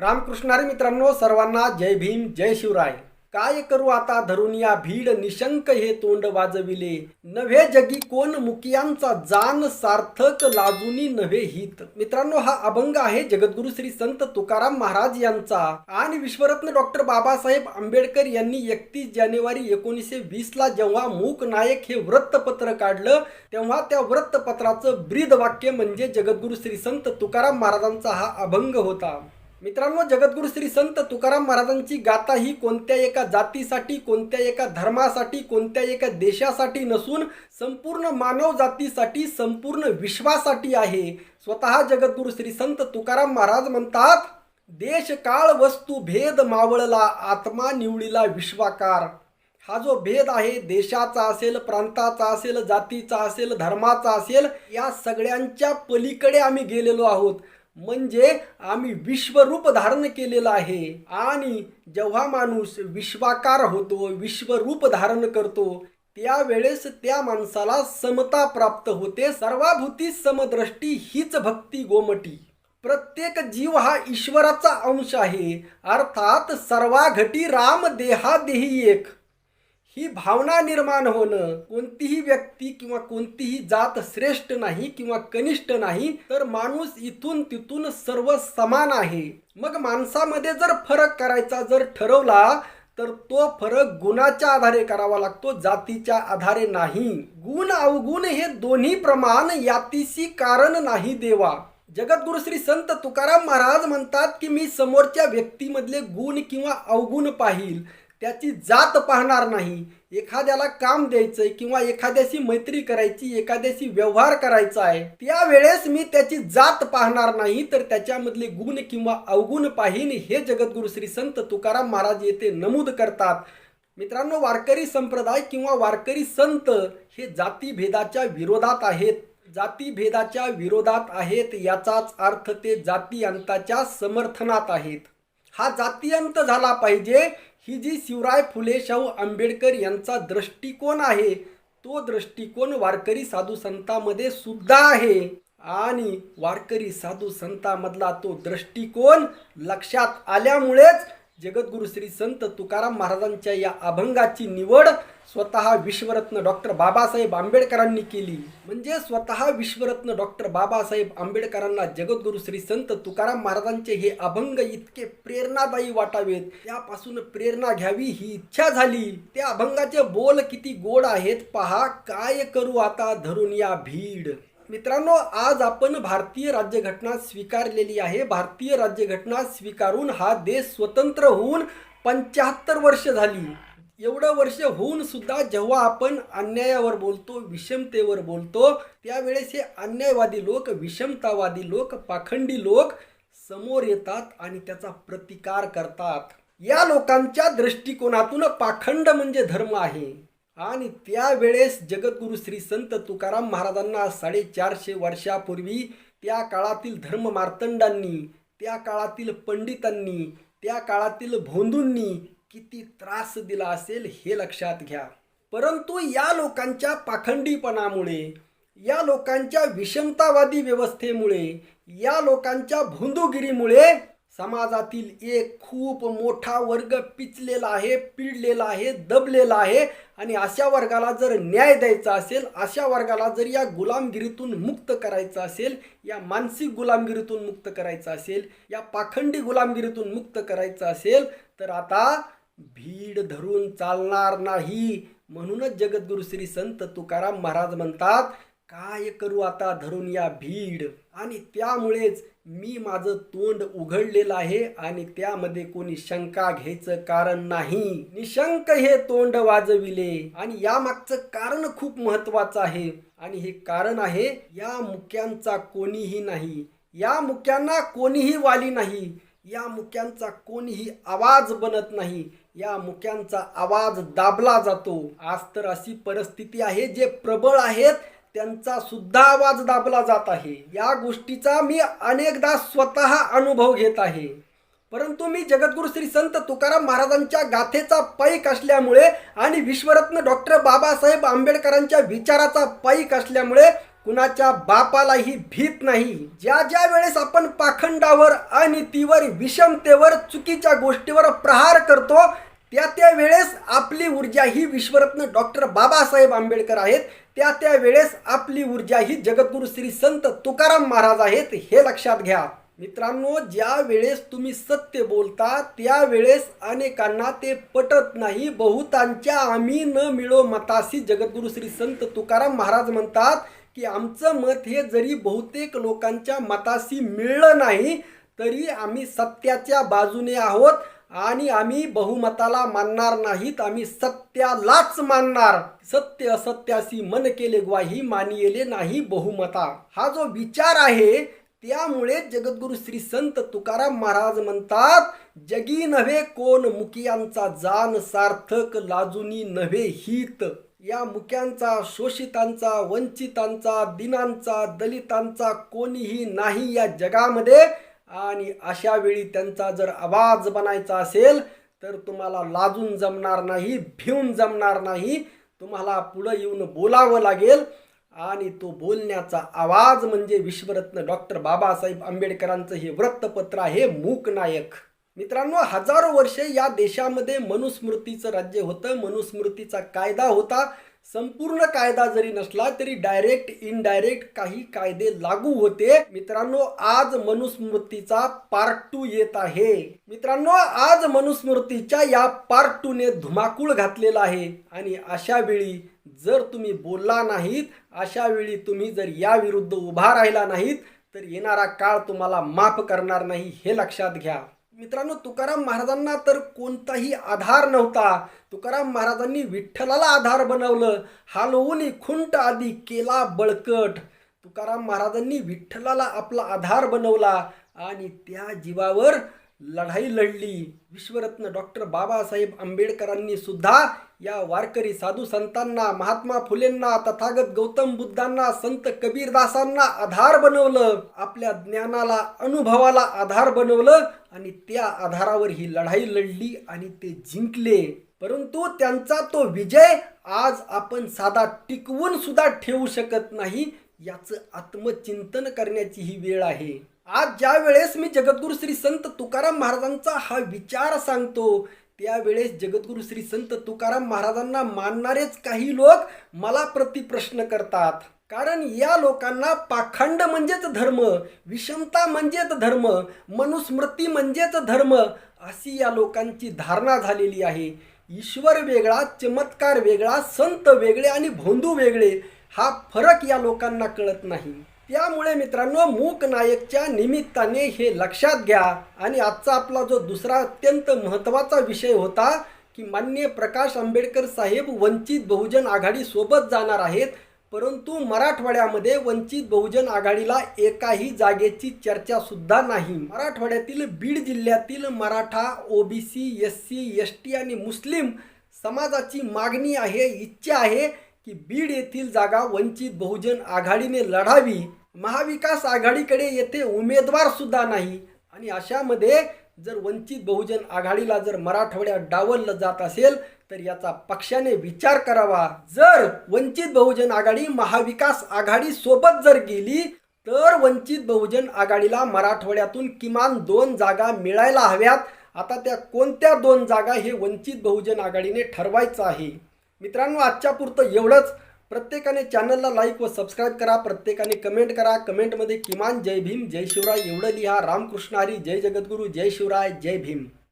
रामकृष्णारी मित्रांनो सर्वांना जय भीम जय शिवराय. काय करू आता धरून या भीड निशंक हे तोंड वाजविले? नव्हे जगी कोण मुकियांचा जान सार्थक लाजुनी नव्हे हित. मित्रांनो हा अभंग आहे जगद्गुरु श्री संत तुकाराम महाराज यांचा. आणि विश्वरत्न डॉक्टर बाबासाहेब आंबेडकर यांनी एकतीस जानेवारी एकोणीसशे वीस ला जेव्हा मूक नायक हे वृत्तपत्र काढलं तेव्हा त्या वृत्तपत्राचं ब्रीद वाक्य म्हणजे जगद्गुरु श्री संत तुकाराम महाराजांचा हा अभंग होता. मित्रांनो जगद्गुरु श्री संत तुकाराम महाराजांची गाथा ही कोणत्या एका जातीसाठी कोणत्या एका धर्मासाठी कोणत्या एका देशासाठी नसून संपूर्ण मानव जातीसाठी संपूर्ण विश्वासाठी आहे. स्वतः जगद्गुरु श्री संत तुकाराम महाराज म्हणतात देश काळ वस्तू भेद मावळला आत्मा निवडीला विश्वाकार. हा जो भेद आहे देशाचा असेल प्रांताचा असेल जातीचा असेल धर्माचा असेल या सगळ्यांच्या पलीकडे आम्ही गेलेलो आहोत. म्हणजे आम्ही विश्वरूप धारण केलेलं आहे. आणि जेव्हा माणूस विश्वाकार होतो विश्वरूप धारण करतो त्यावेळेस त्या माणसाला समता प्राप्त होते. सर्वाभूती समदृष्टी हीच भक्ती गोमटी प्रत्येक जीव हा ईश्वराचा अंश आहे. अर्थात सर्वाघटी राम देहादेही एक. ही भावना निर्माण होणं कोणतीही व्यक्ती किंवा कोणतीही जात श्रेष्ठ नाही किंवा कनिष्ठ नाही तर माणूस इथून तिथून सर्व समान आहे. मग माणसामध्ये जर फरक करायचा जर ठरवला तर तो फरक गुणाच्या आधारे करावा लागतो जातीच्या आधारे नाही. गुण अवगुण हे दोन्ही प्रमाण यातीशी कारण नाही देवा. जगद्गुरु श्री संत तुकाराम महाराज म्हणतात की मी समोरच्या व्यक्तीमधले गुण किंवा अवगुण पाहिल त्याची जात पाहणार नाही. एखाद्याला काम द्यायचंय किंवा एखाद्याशी मैत्री करायची एखाद्याशी व्यवहार करायचा आहे त्यावेळेस मी त्याची जात पाहणार नाही. तर त्याच्यामधले गुण किंवा अवगुण पाहीन हे जगद्गुरु श्री संत तुकाराम महाराज येथे नमूद करतात. मित्रांनो वारकरी संप्रदाय किंवा वारकरी संत हे जातीभेदाच्या विरोधात आहेत. जातीभेदाच्या विरोधात आहेत याचाच अर्थ ते जाती अंताच्या समर्थनात आहेत. हा जातीयंत झाला पाहिजे. ही जी शिवराय फुले शाहू आंबेडकर यांचा दृष्टिकोन आहे तो दृष्टिकोन वारकरी साधू संतामध्ये सुद्धा आहे. आणि वारकरी साधू संतामधला तो दृष्टिकोन लक्षात आल्यामुळेच जगद्गुरु श्री संत तुकाराम महाराजांच्या या अभंगाची निवड स्वतः विश्वरत्न डॉक्टर बाबासाहेब आंबेडकरांनी केली. म्हणजे स्वतः विश्वरत्न डॉक्टर बाबासाहेब आंबेडकरांना जगद्गुरु श्री संत तुकाराम महाराजांचे हे अभंग इतके प्रेरणादायी वाटावेत. त्यापासून प्रेरणा घ्यावी ही इच्छा झाली. त्या अभंगाचे बोल किती गोड आहेत पहा. काय करू आता धरून या भीड? मित्रांनो आज आपण भारतीय राज्यघटना स्वीकारलेली आहे. भारतीय राज्यघटना स्वीकारून हा देश स्वतंत्र होऊन पंच्याहत्तर वर्ष झाली. एवढं वर्ष होऊन सुद्धा जेव्हा आपण अन्यायावर बोलतो विषमतेवर बोलतो त्यावेळेस हे अन्यायवादी लोक विषमतावादी लोक पाखंडी लोक समोर येतात आणि त्याचा प्रतिकार करतात. या लोकांच्या दृष्टिकोनातून पाखंड म्हणजे धर्म आहे. आणि त्यावेळेस जगद्गुरु श्री संत तुकाराम महाराजांना साडेचारशे वर्षापूर्वी त्या काळातील धर्म मार्तंडांनी त्या काळातील पंडितांनी त्या काळातील भोंदूंनी किती त्रास दिला असेल हे लक्षात घ्या. परंतु या लोकांच्या पाखंडीपणामुळे या लोकांच्या विषमतावादी व्यवस्थेमुळे या लोकांच्या भोंदूगिरीमुळे समाजातील एक खूप मोठा वर्ग पिचलेला आहे पिडलेला आहे दबलेला आहे. आणि अशा वर्गाला जर न्याय द्यायचा असेल अशा वर्गाला जर या गुलामगिरीतून मुक्त करायचं असेल या मानसिक गुलामगिरीतून मुक्त करायचं असेल या पाखंडी गुलामगिरीतून मुक्त करायचं असेल तर आता भीड धरून चालणार नाही. म्हणूनच जगद्गुरु श्री संत तुकाराम महाराज म्हणतात काय करू आता धरून या भीड? आणि त्यामुळेच मी माझं तोंड उघडलेलं आहे आणि त्यामध्ये कोणी शंका घ्यायचं कारण नाही. निशंक हे तोंड वाजविले आणि या मागचं कारण खूप महत्वाचं आहे. आणि हे कारण आहे या मुक्यांचा कोणीही नाही. या मुक्यांना कोणीही वाली नाही. या मुक्यांचा कोणीही आवाज बनत नाही. या मुक्यांचा आवाज दाबला जातो. आज तर अशी परिस्थिती आहे जे प्रबळ आहेत त्यांचा सुद्धा आवाज दाबला जात आहे. या गोष्टीचा मी अनेकदा स्वतः अनुभव घेत आहे. परंतु मी जगद्गुरु श्री संत तुकाराम महाराजांच्या गाथेचा पाईक असल्यामुळे आणि विश्वरत्न डॉक्टर बाबासाहेब आंबेडकरांच्या विचाराचा पाईक असल्यामुळे कुणाच्या बापालाही भीत नाही. ज्या ज्या वेळेस आपण पाखंडावर अनितीवर विषमतेवर चुकीच्या गोष्टीवर प्रहार करतो त्या त्या वेळेस आपली ऊर्जा ही विश्वरत्न डॉक्टर बाबासाहेब आंबेडकर आहेत. त्या त्या वेळेस आपली ऊर्जा ही जगद्गुरू श्री संत तुकाराम महाराज आहेत हे लक्षात घ्या. मित्रांनो ज्या वेळेस तुम्ही सत्य बोलता त्यावेळेस अनेकांना ते पटत नाही. बहुतांच्या आम्ही न मिळो मताशी जगद्गुरू श्री संत तुकाराम महाराज म्हणतात की आमचं मत हे जरी बहुतेक लोकांच्या मताशी मिळलं नाही तरी आम्ही सत्याच्या बाजूने आहोत. आणि आम्ही बहुमताला मानणार नाहीत आम्ही सत्यालाच मानणार. सत्य असत्याशी मन केले ग्वाही मानियेले नाही बहुमता. हा जो विचार आहे त्यामुळे जगद्गुरू श्री संत तुकाराम महाराज म्हणतात जगी नव्हे कोण मुकियांचा जान सार्थक लाजुनी नव्हे हित. या मुक्यांचा शोषितांचा वंचितांचा दिनांचा दलितांचा कोणीही नाही या जगामध्ये. आणि अशा वेळी त्यांचा जर आवाज बनायचा असेल तर तुम्हाला लाजून जमणार नाही भिवून जमणार नाही. तुम्हाला पुढं येऊन बोलावं लागेल. आणि तो बोलण्याचा आवाज म्हणजे विश्वरत्न डॉक्टर बाबासाहेब आंबेडकरांचं हे वृत्तपत्र आहे मूक नायक मित्रांनो हजारो वर्षे या देशामध्ये मनुस्मृतीचं राज्य होतं मनुस्मृतीचा कायदा होता. संपूर्ण कायदा जरी नसला तरी डायरेक्ट इनडायरेक्ट काही कायदे लागू होते. मित्रांनो आज मनुस्मृतीचा पार्ट टू येत आहे. मित्रांनो आज मनुस्मृतीच्या या पार्ट टू ने धुमाकूळ घातलेला आहे. आणि अशा वेळी जर तुम्ही बोलला नाहीत अशा वेळी तुम्ही जर या विरुद्ध उभा राहिला नाहीत तर येणारा काळ तुम्हाला माफ करणार नाही हे लक्षात घ्या. मित्रांनो तुकाराम महाराजांना तर कोणताही आधार नव्हता. तुकाराम महाराजांनी विठ्ठलाला आधार बनवलं. हालवून खुंट आधी केला बळकट. तुकाराम महाराजांनी विठ्ठलाला आपला आधार बनवला आणि त्या जीवावर लढाई लढली. विश्वरत्न डॉक्टर बाबासाहेब आंबेडकरांनी सुद्धा या वारकरी साधू संतांना महात्मा फुलेंना तथागत गौतम बुद्धांना संत कबीरदासांना आधार बनवलं. आपल्या ज्ञानाला अनुभवाला आधार बनवलं. आणि त्या आधारावर ही लढाई लढली आणि ते जिंकले. परंतु त्यांचा तो विजय आज आपण साधा टिकवून सुद्धा ठेवू शकत नाही याचं आत्मचिंतन करण्याची ही वेळ आहे. आज ज्या वेळेस मी जगद्गुरु श्री संत तुकाराम महाराजांचा हा विचार सांगतो त्यावेळेस जगद्गुरु श्री संत तुकाराम महाराजांना मानणारेच काही लोक मला प्रतिप्रश्न करतात. कारण या लोकांना पाखंड म्हणजेच धर्म विषमता म्हणजेच धर्म मनुस्मृती म्हणजेच धर्म अशी या लोकांची धारणा झालेली आहे. ईश्वर वेगळा चमत्कार वेगळा संत वेगळे आणि भोंदू वेगळे हा फरक या लोकांना कळत नाही. त्यामुळे मित्रांनो मूक नायकच्या निमित्ताने हे लक्षात घ्या. आणि आजचा आपला जो दुसरा अत्यंत महत्त्वाचा विषय होता की मान्य प्रकाश आंबेडकर साहेब वंचित बहुजन आघाडी सोबत जाणार आहेत. परंतु मराठवाड्यामध्ये वंचित बहुजन आघाडीला एकाही जागेची चर्चा सुद्धा नाही. मराठवाड्यातील बीड जिल्ह्यातील Maratha OBC S C S T आणि मुस्लिम समाजाची मागणी आहे इच्छा आहे की बीड येथील जागा वंचित बहुजन आघाडीने लढावी. महाविकास आघाडीकडे येथे उमेदवार सुद्धा नाही. आणि अशामध्ये जर वंचित बहुजन आघाडीला जर मराठवाड्यात डावललं जात असेल तर याचा पक्षाने विचार करावा. जर वंचित बहुजन आघाडी महाविकास आघाडी सोबत जर गेली तर वंचित बहुजन आघाडीला मराठवाड्यातून किमान दोन जागा मिळायला हव्यात. आता त्या कोणत्या दोन जागा हे वंचित बहुजन आघाडीने ठरवायचं आहे? मित्रांनो आजच्या पुरतं एवढंच. प्रत्येकाने चॅनलला लाईक व सबस्क्राईब करा. प्रत्येकाने कमेंट करा. कमेंटमध्ये किमान जय भीम जय शिवराय एवढं लिहा. रामकृष्ण हरी जय जगद्गुरू जय शिवराय जय भीम.